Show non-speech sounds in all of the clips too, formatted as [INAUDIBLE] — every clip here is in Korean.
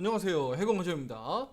안녕하세요. 해공허저입니다.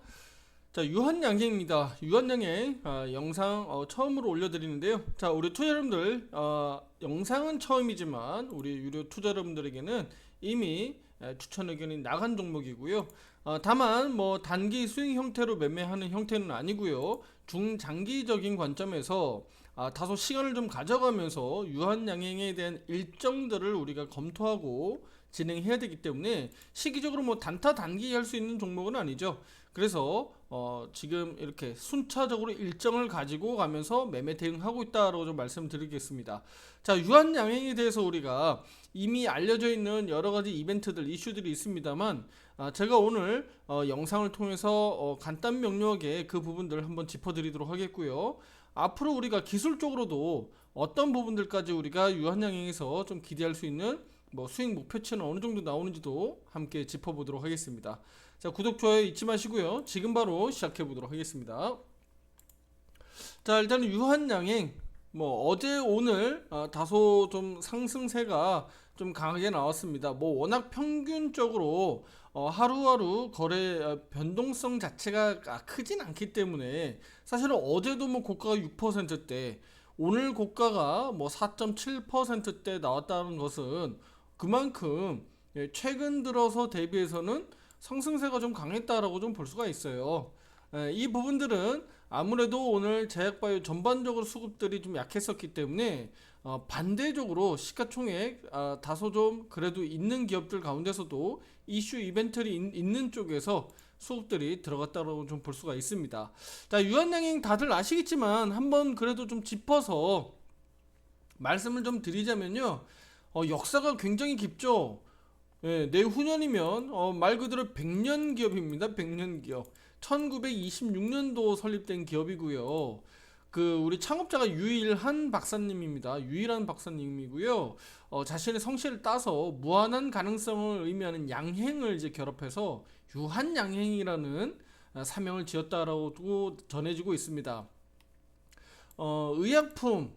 자, 유한양행입니다. 유한양행 아, 영상 어, 처음으로 올려드리는데요. 자, 우리 투자 여러분들 어, 영상은 처음이지만 우리 유료 투자 여러분들에게는 이미 에, 추천 의견이 나간 종목이고요. 어, 다만 뭐 단기 수익 형태로 매매하는 형태는 아니고요. 중장기적인 관점에서 아, 다소 시간을 좀 가져가면서 유한양행에 대한 일정들을 우리가 검토하고 진행해야 되기 때문에 시기적으로 뭐 단타 단기 할 수 있는 종목은 아니죠. 그래서 어 지금 이렇게 순차적으로 일정을 가지고 가면서 매매 대응하고 있다라고 좀 말씀드리겠습니다. 자 유한 양행에 대해서 우리가 이미 알려져 있는 여러 가지 이벤트들 이슈들이 있습니다만 아, 제가 오늘 어, 영상을 통해서 어, 간단 명료하게 그 부분들 한번 짚어드리도록 하겠고요. 앞으로 우리가 기술적으로도 어떤 부분들까지 우리가 유한 양행에서 좀 기대할 수 있는 뭐 수익 목표치는 어느 정도 나오는지도 함께 짚어보도록 하겠습니다. 자 구독 좋아요 잊지 마시고요. 지금 바로 시작해 보도록 하겠습니다. 자 일단은 유한양행 뭐 어제 오늘 어, 다소 좀 상승세가 좀 강하게 나왔습니다. 뭐 워낙 평균적으로 어, 하루하루 거래 어, 변동성 자체가 아, 크진 않기 때문에 사실은 어제도 뭐 고가가 6%대 오늘 고가가 뭐 4.7%대 나왔다는 것은 그만큼 예, 최근 들어서 대비해서는 상승세가 좀 강했다라고 좀 볼 수가 있어요. 예, 이 부분들은 아무래도 오늘 제약바이오 전반적으로 수급들이 좀 약했었기 때문에 어, 반대적으로 시가총액 아, 다소 좀 그래도 있는 기업들 가운데서도 이슈 이벤트를 있- 있는 쪽에서 수급들이 들어갔다고 좀 볼 수가 있습니다. 자 유한양행 다들 아시겠지만 한번 그래도 좀 짚어서 말씀을 좀 드리자면요. 어, 역사가 굉장히 깊죠. 예, 내후년이면 어, 말 그대로 100년 기업입니다. 100년 기업. 1926년도 설립된 기업이고요. 그 우리 창업자가 유일한 박사님입니다. 유일한 박사님이고요. 어, 자신의 성씨를 따서 무한한 가능성을 의미하는 양행을 이제 결합해서 유한양행이라는 아, 사명을 지었다라고 전해지고 있습니다. 어, 의약품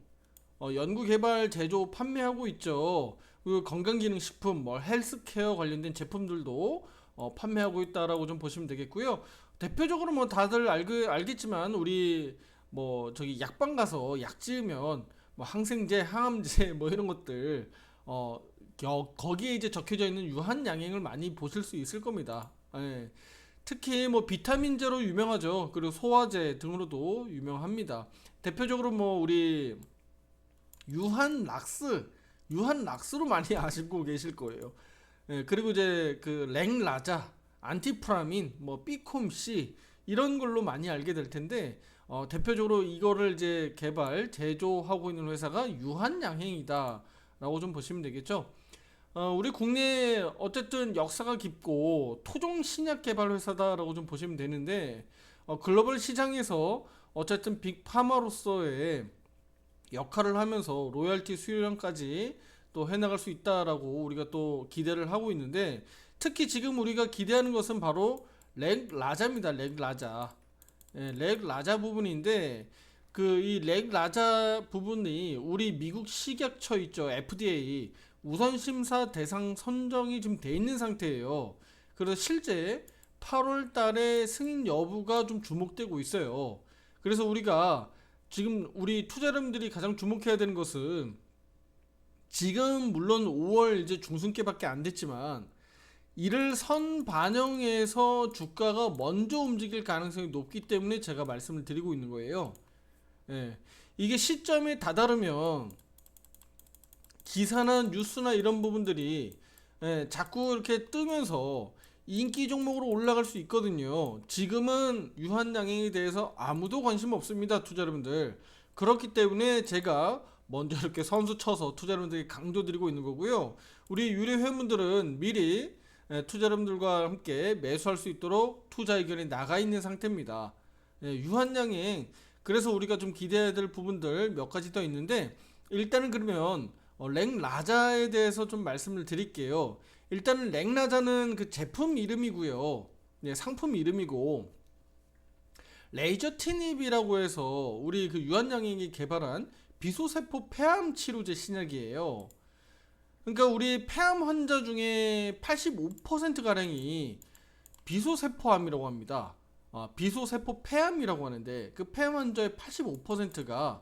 어, 연구 개발 제조 판매하고 있죠. 그 건강기능식품, 뭐 헬스케어 관련된 제품들도 어, 판매하고 있다라고 좀 보시면 되겠고요. 대표적으로 뭐 다들 알그, 알겠지만 우리 뭐 저기 약방 가서 약 지으면 뭐 항생제, 항암제 뭐 이런 것들 어 겨- 거기에 이제 적혀져 있는 유한 양행을 많이 보실 수 있을 겁니다. 예. 특히 뭐 비타민제로 유명하죠. 그리고 소화제 등으로도 유명합니다. 대표적으로 뭐 우리 유한 락스, 유한 락스로 많이 [LAUGHS] 아시고 계실 거예요. 예, 그리고 이제 그 랭라자, 안티프라민, 뭐 비콤C 이런 걸로 많이 알게 될 텐데 어, 대표적으로 이거를 이제 개발, 제조하고 있는 회사가 유한양행이다라고 좀 보시면 되겠죠. 어, 우리 국내 어쨌든 역사가 깊고 토종 신약 개발 회사다라고 좀 보시면 되는데 어, 글로벌 시장에서 어쨌든 빅파마로서의 역할을 하면서 로열티 수요량까지 또 해나갈 수 있다라고 우리가 또 기대를 하고 있는데 특히 지금 우리가 기대하는 것은 바로 렉 라자입니다. 렉 라자. 예, 렉 라자 부분인데 그 이 렉 라자 부분이 우리 미국 식약처 있죠. FDA 우선 심사 대상 선정이 좀돼 있는 상태예요. 그래서 실제 8월 달에 승인 여부가 좀 주목되고 있어요. 그래서 우리가 지금 우리 투자자분들이 가장 주목해야 되는 것은 지금 물론 5월 이제 중순께밖에 안 됐지만 이를 선 반영해서 주가가 먼저 움직일 가능성이 높기 때문에 제가 말씀을 드리고 있는 거예요. 예. 이게 시점에 다다르면 기사나 뉴스나 이런 부분들이 예, 자꾸 이렇게 뜨면서 인기 종목으로 올라갈 수 있거든요. 지금은 유한양행에 대해서 아무도 관심 없습니다, 투자 여러분들. 그렇기 때문에 제가 먼저 이렇게 선수 쳐서 투자 여러분들에게 강조 드리고 있는 거고요. 우리 유료 회원분들은 미리 예, 투자 여러분들과 함께 매수할 수 있도록 투자 의견이 나가 있는 상태입니다. 예, 유한양행 그래서 우리가 좀 기대해야 될 부분들 몇 가지 더 있는데 일단은 그러면 어, 랭라자에 대해서 좀 말씀을 드릴게요. 일단은 랭라자는 그 제품 이름이고요. 네, 상품 이름이고 레이저 티닙이라고 해서 우리 그 유한양행이 개발한 비소세포 폐암 치료제 신약이에요. 그러니까 우리 폐암 환자 중에 85% 가량이 비소세포암이라고 합니다. 아, 비소세포 폐암이라고 하는데 그 폐암 환자의 85%가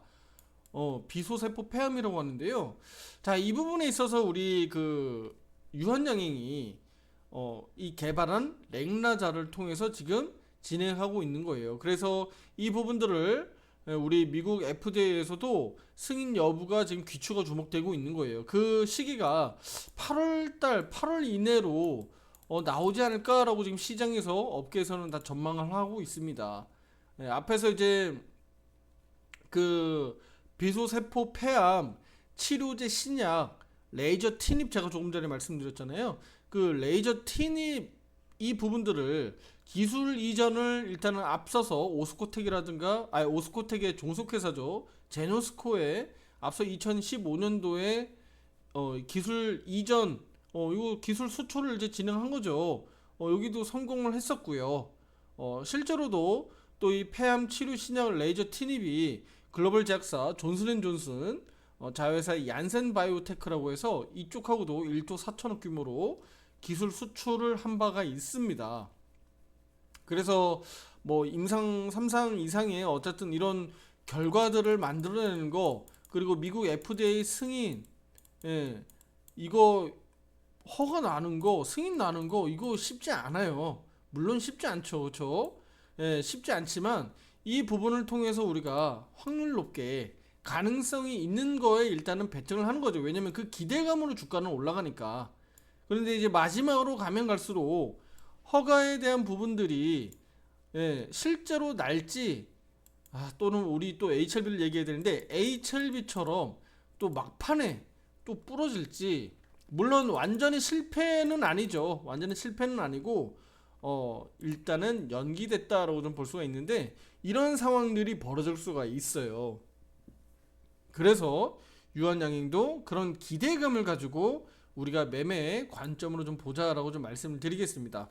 어, 비소세포 폐암이라고 하는데요. 자, 이 부분에 있어서 우리 그 유한양행이 어, 이 개발한 렉나자를 통해서 지금 진행하고 있는 거예요. 그래서 이 부분들을 에, 우리 미국 FDA에서도 승인 여부가 지금 귀추가 주목되고 있는 거예요. 그 시기가 8월 달, 8월 이내로 어, 나오지 않을까라고 지금 시장에서 업계에서는 다 전망을 하고 있습니다. 예, 앞에서 이제 그 비소세포 폐암 치료제 신약 레이저 티닙 제가 조금 전에 말씀드렸잖아요. 그 레이저 티닙 이 부분들을 기술 이전을 일단은 앞서서 오스코텍이라든가 아니 오스코텍의 종속회사죠 제노스코에 앞서 2015년도에 어, 기술 이전 어, 이거 기술 수출을 이제 진행한 거죠. 어, 여기도 성공을 했었고요. 어, 실제로도 또 이 폐암 치료 신약 레이저 티닙이 글로벌 제약사 존슨앤존슨 어, 자회사 얀센 바이오테크라고 해서 이쪽하고도 1조 4천억 규모로 기술 수출을 한 바가 있습니다. 그래서 뭐 임상 3상 이상의 어쨌든 이런 결과들을 만들어내는 거 그리고 미국 FDA 승인 예, 이거 허가 나는 거 승인 나는 거 이거 쉽지 않아요. 물론 쉽지 않죠. 그렇죠? 예, 쉽지 않지만 이 부분을 통해서 우리가 확률 높게 가능성이 있는 거에 일단은 베팅을 하는 거죠. 왜냐면 그 기대감으로 주가는 올라가니까. 그런데 이제 마지막으로 가면 갈수록 허가에 대한 부분들이 예, 실제로 날지 아, 또는 우리 또 HLB를 얘기해야 되는데 HLB처럼 또 막판에 또 부러질지 물론 완전히 실패는 아니죠. 완전히 실패는 아니고 어, 일단은 연기됐다라고 좀 볼 수가 있는데 이런 상황들이 벌어질 수가 있어요. 그래서 유한양행도 그런 기대감을 가지고 우리가 매매의 관점으로 좀 보자라고 좀 말씀을 드리겠습니다.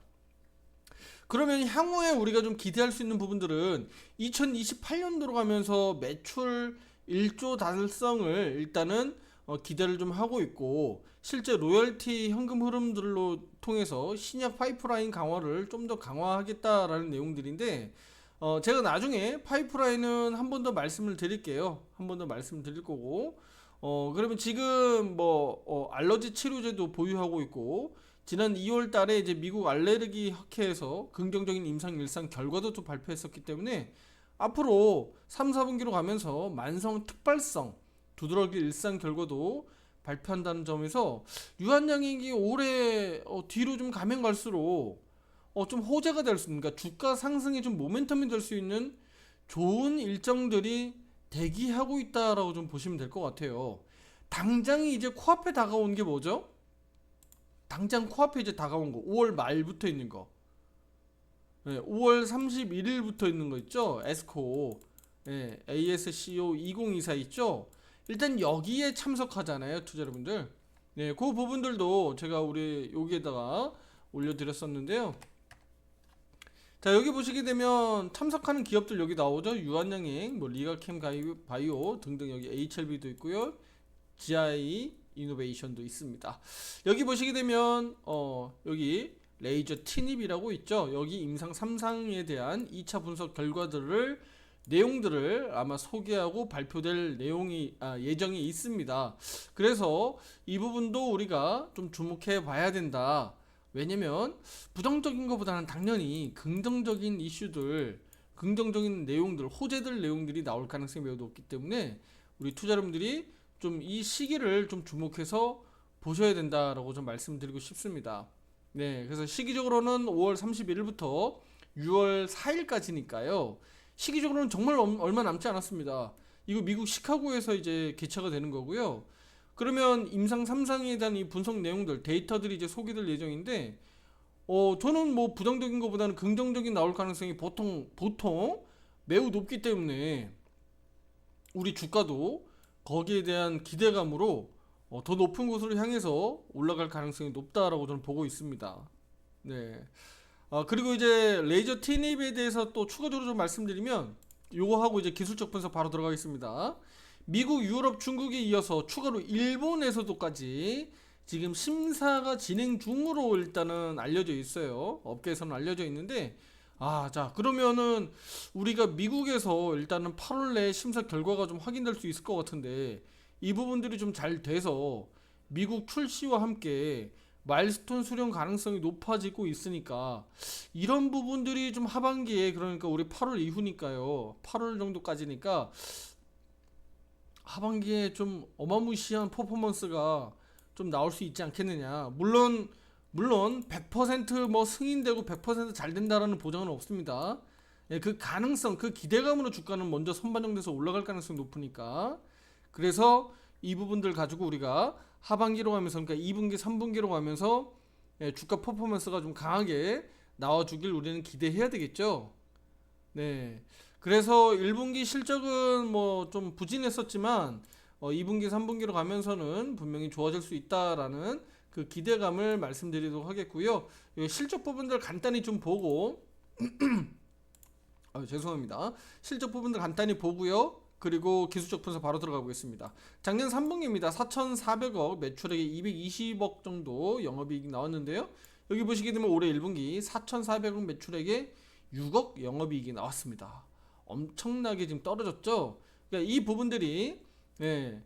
그러면 향후에 우리가 좀 기대할 수 있는 부분들은 2028년도로 가면서 매출 1조 달성을 일단은 어, 기대를 좀 하고 있고 실제 로열티 현금 흐름들로 통해서 신약 파이프라인 강화를 좀 더 강화하겠다라는 내용들인데 어, 제가 나중에 파이프라인은 한 번 더 말씀을 드릴게요. 한 번 더 말씀을 드릴 거고 어, 그러면 지금 뭐 어, 알러지 치료제도 보유하고 있고 지난 2월 달에 이제 미국 알레르기 학회에서 긍정적인 임상 일상 결과도 또 발표했었기 때문에 앞으로 3, 4분기로 가면서 만성 특발성 두드러기 일상 결과도 발표한다는 점에서 유한양행이 올해 어, 뒤로 좀 가면 갈수록 어, 좀 호재가 될 수 있는 그러니까 주가 상승에 좀 모멘텀이 될 수 있는 좋은 일정들이 대기하고 있다라고 좀 보시면 될 것 같아요. 당장이 이제 코앞에 다가온 게 뭐죠? 당장 코앞에 이제 다가온 거 5월 말부터 있는 거 네, 5월 31일부터 있는 거 있죠? 에스코 네, ASCO 2024 있죠? 일단 여기에 참석하잖아요 투자 여러분들 네, 그 부분들도 제가 우리 여기에다가 올려드렸었는데요 자 여기 보시게 되면 참석하는 기업들 여기 나오죠? 유한양행 뭐 리가캠 바이오 등등 여기 HLB도 있고요. GI 이노베이션도 있습니다. 여기 보시게 되면 어 여기 레이저 티닙이라고 있죠? 여기 임상 3상에 대한 2차 분석 결과들을 내용들을 아마 소개하고 발표될 내용이 아, 예정이 있습니다. 그래서 이 부분도 우리가 좀 주목해 봐야 된다 왜냐면 부정적인 것보다는 당연히 긍정적인 이슈들, 긍정적인 내용들, 호재들 내용들이 나올 가능성이 매우 높기 때문에 우리 투자 여러분들이 좀 이 시기를 좀 주목해서 보셔야 된다라고 좀 말씀드리고 싶습니다. 네, 그래서 시기적으로는 5월 31일부터 6월 4일까지니까요. 시기적으로는 정말 얼- 얼마 남지 않았습니다. 이거 미국 시카고에서 이제 개최가 되는 거고요. 그러면 임상 3상에 대한 이 분석 내용들 데이터들이 이제 소개될 예정인데 어 저는 뭐 부정적인 것보다는 긍정적인 나올 가능성이 보통 보통 매우 높기 때문에 우리 주가도 거기에 대한 기대감으로 어, 더 높은 곳으로 향해서 올라갈 가능성이 높다라고 저는 보고 있습니다. 네. 아 그리고 이제 레이저 티닙에 대해서 또 추가적으로 좀 말씀드리면 요거 하고 이제 기술적 분석 바로 들어가겠습니다. 미국, 유럽, 중국에 이어서 추가로 일본에서도까지 지금 심사가 진행 중으로 일단은 알려져 있어요. 업계에서는 알려져 있는데 아, 자, 그러면은 우리가 미국에서 일단은 8월 내에 심사 결과가 좀 확인될 수 있을 것 같은데 이 부분들이 좀 잘 돼서 미국 출시와 함께 마일스톤 수령 가능성이 높아지고 있으니까 이런 부분들이 좀 하반기에 그러니까 우리 8월 이후니까요. 8월 정도까지니까 하반기에 좀 어마무시한 퍼포먼스가 좀 나올 수 있지 않겠느냐. 물론 물론 100%뭐 승인되고 100%잘 된다라는 보장은 없습니다. 예, 그 가능성, 그 기대감으로 주가는 먼저 선반영돼서 올라갈 가능성이 높으니까. 그래서 이 부분들 가지고 우리가 하반기로 가면서 그러니까 2분기, 3분기로 가면서 예, 주가 퍼포먼스가 좀 강하게 나와주길 우리는 기대해야 되겠죠. 네. 그래서 1분기 실적은 뭐 좀 부진했었지만 어, 2분기, 3분기로 가면서는 분명히 좋아질 수 있다라는 그 기대감을 말씀드리도록 하겠고요. 이 실적 부분들 간단히 좀 보고 [CLEARS THROAT] 아, 죄송합니다. 실적 부분들 간단히 보고요. 그리고 기술적 분석 바로 들어가 보겠습니다. 작년 3분기입니다. 4,400억 매출액이 220억 정도 영업이익 나왔는데요. 여기 보시게 되면 올해 1분기 4,400억 매출액에 6억 영업이익이 나왔습니다. 엄청나게 지금 떨어졌죠. 그러니까 이 부분들이 예,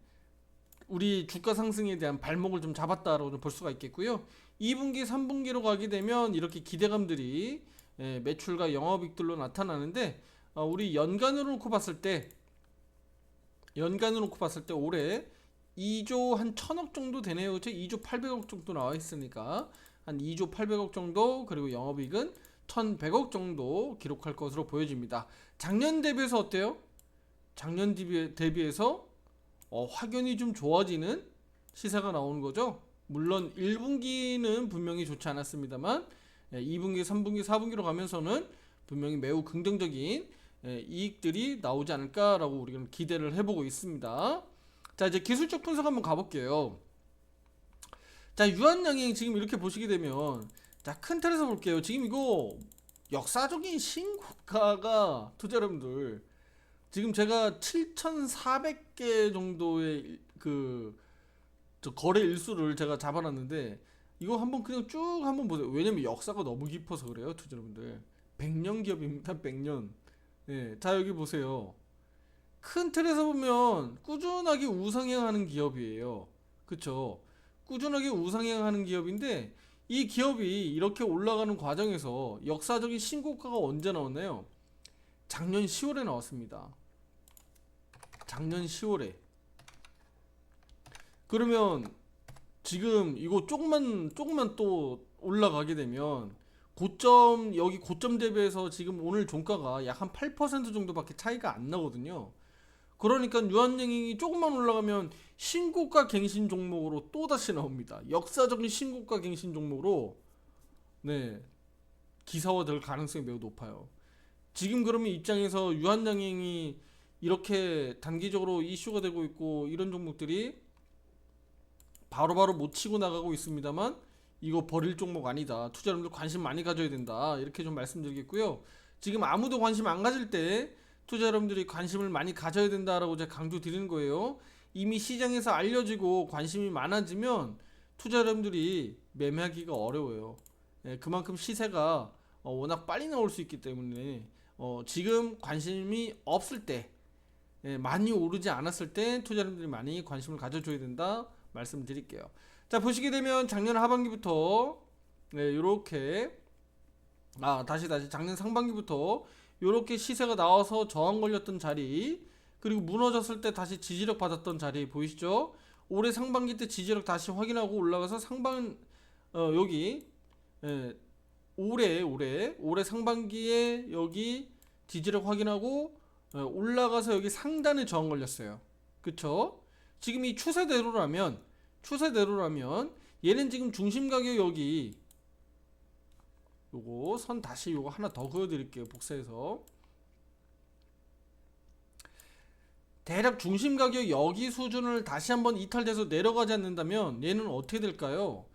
우리 주가 상승에 대한 발목을 좀 잡았다라고 좀볼 수가 있겠고요. 2분기, 3분기로 가게 되면 이렇게 기대감들이 예, 매출과 영업이익들로 나타나는데 어, 우리 연간으로 놓고 봤을 때 연간으로 놓고 봤을 때 올해 2조 한 천억 정도 되네요. 그렇죠? 2조 800억 정도 나와 있으니까 한 2조 800억 정도 그리고 영업이익은 1100억 정도 기록할 것으로 보여집니다. 작년 대비해서 어때요? 작년 대비, 대비 해서 어, 확연히 좀 좋아지는 시세가 나오는 거죠. 물론 1분기는 분명히 좋지 않았습니다만 예, 2분기, 3분기, 4분기로 가면서는 분명히 매우 긍정적인 예, 이익들이 나오지 않을까라고 우리가 기대를 해보고 있습니다. 자 이제 기술적 분석 한번 가볼게요. 자 유한양행 지금 이렇게 보시게 되면 자 큰 틀에서 볼게요. 지금 이거 역사적인 신고가가 투자 여러분들 지금 제가 7,400개 정도의 그저 거래 일수를 제가 잡아놨는데 이거 한번 그냥 쭉 한번 보세요. 왜냐면 역사가 너무 깊어서 그래요, 투자 여러분들. 100년 기업입니다, 100년. 예, 자 여기 보세요. 큰 틀에서 보면 꾸준하게 우상향하는 기업이에요. 그쵸? 꾸준하게 우상향하는 기업인데 이 기업이 이렇게 올라가는 과정에서 역사적인 신고가가 언제 나왔나요? 작년 10월에 나왔습니다. 작년 10월에. 그러면 지금 이거 조금만 조금만 또 올라가게 되면 고점 여기 고점 대비해서 지금 오늘 종가가 약 한 8% 정도밖에 차이가 안 나거든요. 그러니까 유한양행이 조금만 올라가면 신고가 갱신 종목으로 또 다시 나옵니다. 역사적인 신고가 갱신 종목으로 네 기사화될 가능성이 매우 높아요. 지금 그러면 입장에서 유한양행이 이렇게 단기적으로 이슈가 되고 있고 이런 종목들이 바로바로 못 치고 나가고 있습니다만 이거 버릴 종목 아니다. 투자자분들 관심 많이 가져야 된다. 이렇게 좀 말씀드리겠고요. 지금 아무도 관심 안 가질 때 투자 여러분들이 관심을 많이 가져야 된다라고 제가 강조 드리는 거예요. 이미 시장에서 알려지고 관심이 많아지면 투자 여러분들이 매매하기가 어려워요. 예, 그만큼 시세가 어, 워낙 빨리 나올 수 있기 때문에 어, 지금 관심이 없을 때 예, 많이 오르지 않았을 때 투자 여러분들이 많이 관심을 가져줘야 된다 말씀드릴게요. 자 보시게 되면 작년 하반기부터 네, 이렇게 아 다시 다시 작년 상반기부터 이렇게 시세가 나와서 저항 걸렸던 자리 그리고 무너졌을 때 다시 지지력 받았던 자리 보이시죠? 올해 상반기 때 지지력 다시 확인하고 올라가서 상반 어, 여기 예, 올해 올해 올해 상반기에 여기 지지력 확인하고 어, 올라가서 여기 상단에 저항 걸렸어요. 그쵸? 지금 이 추세대로라면 추세대로라면 얘는 지금 중심 가격 여기 요거 선 다시 요거 하나 더 그어 드릴게요. 복사해서 대략 중심 가격 여기 수준을 다시 한번 이탈돼서 내려가지 않는다면 얘는 어떻게 될까요?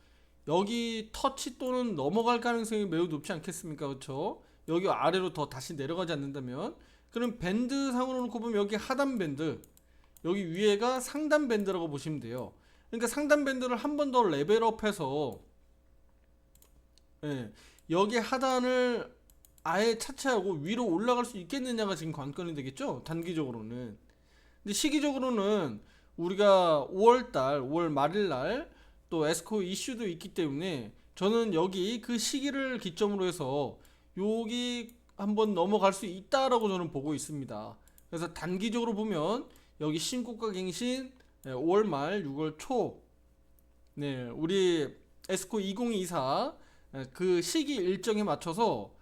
여기 터치 또는 넘어갈 가능성이 매우 높지 않겠습니까? 그렇죠? 여기 아래로 더 다시 내려가지 않는다면 그럼 밴드 상으로 놓고 보면 여기 하단 밴드 여기 위에가 상단 밴드라고 보시면 돼요. 그러니까 상단 밴드를 한 번 더 레벨업해서 예, 여기 하단을 아예 차치하고 위로 올라갈 수 있겠느냐가 지금 관건이 되겠죠. 단기적으로는. 근데 시기적으로는 우리가 5월달, 5월 말일날 또 에스코 이슈도 있기 때문에 저는 여기 그 시기를 기점으로 해서 여기 한번 넘어갈 수 있다라고 저는 보고 있습니다. 그래서 단기적으로 보면 여기 신고가 갱신 5월 말 6월 초 네, 우리 에스코 2024 그 시기 일정에 맞춰서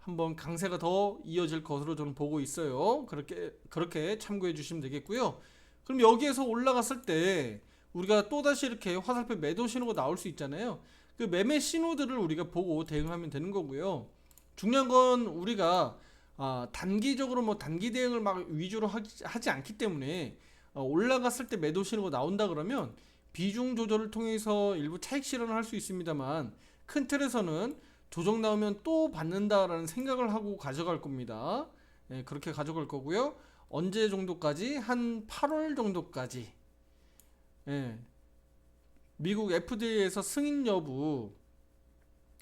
한번 강세가 더 이어질 것으로 저는 보고 있어요. 그렇게 그렇게 참고해 주시면 되겠고요. 그럼 여기에서 올라갔을 때 우리가 또 다시 이렇게 화살표 매도 신호가 나올 수 있잖아요. 그 매매 신호들을 우리가 보고 대응하면 되는 거고요. 중요한 건 우리가 아, 단기적으로 뭐 단기 대응을 막 위주로 하지, 하지 않기 때문에 어, 올라갔을 때 매도 신호가 나온다 그러면 비중 조절을 통해서 일부 차익 실현을 할 수 있습니다만 큰 틀에서는 조정 나오면 또 받는다라는 생각을 하고 가져갈 겁니다. 예, 그렇게 가져갈 거고요. 언제 정도까지? 한 8월 정도까지. 예. 미국 FDA에서 승인 여부,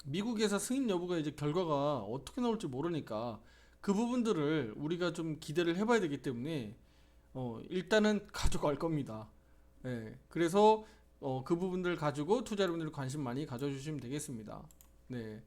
미국에서 승인 여부가 이제 결과가 어떻게 나올지 모르니까 그 부분들을 우리가 좀 기대를 해봐야 되기 때문에 어, 일단은 [LAUGHS] 가져갈 겁니다. 예. 그래서 어, 그 부분들 가지고 투자자분들 관심 많이 가져주시면 되겠습니다. 네.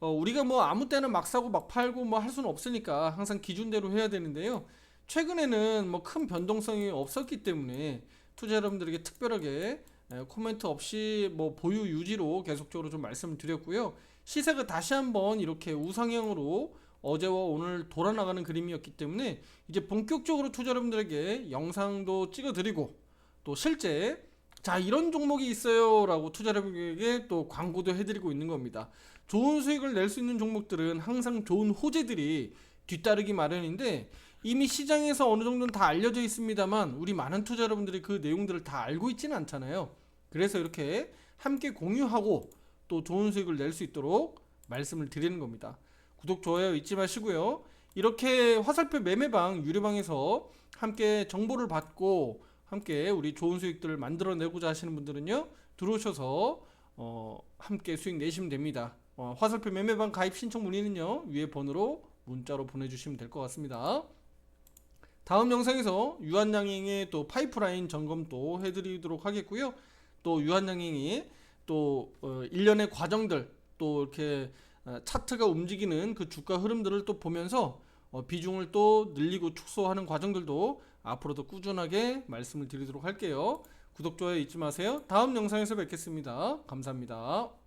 어, 우리가 뭐 아무 때나 막 사고 막 팔고 뭐 할 수는 없으니까 항상 기준대로 해야 되는데요. 최근에는 뭐 큰 변동성이 없었기 때문에 투자 여러분들에게 특별하게 에, 코멘트 없이 뭐 보유 유지로 계속적으로 좀 말씀을 드렸고요. 시세가 다시 한번 이렇게 우상향으로 어제와 오늘 돌아나가는 그림이었기 때문에 이제 본격적으로 투자 여러분들에게 영상도 찍어드리고 또 실제 자 이런 종목이 있어요라고 투자 여러분에게 또 광고도 해드리고 있는 겁니다. 좋은 수익을 낼 수 있는 종목들은 항상 좋은 호재들이 뒤따르기 마련인데 이미 시장에서 어느 정도는 다 알려져 있습니다만 우리 많은 투자 여러분들이 그 내용들을 다 알고 있지는 않잖아요. 그래서 이렇게 함께 공유하고 또 좋은 수익을 낼 수 있도록 말씀을 드리는 겁니다. 구독 좋아요 잊지 마시고요. 이렇게 화살표 매매방 유료방에서 함께 정보를 받고 함께 우리 좋은 수익들을 만들어내고자 하시는 분들은요 들어오셔서 어, 함께 수익 내시면 됩니다. 어, 화살표 매매방 가입 신청 문의는요 위에 번호로 문자로 보내주시면 될 것 같습니다. 다음 영상에서 유한양행의 또 파이프라인 점검 또 해드리도록 하겠고요. 또 유한양행이 또 어, 일련의 과정들 또 이렇게 어, 차트가 움직이는 그 주가 흐름들을 또 보면서 어, 비중을 또 늘리고 축소하는 과정들도 앞으로도 꾸준하게 말씀을 드리도록 할게요. 구독, 좋아요 잊지 마세요. 다음 영상에서 뵙겠습니다. 감사합니다.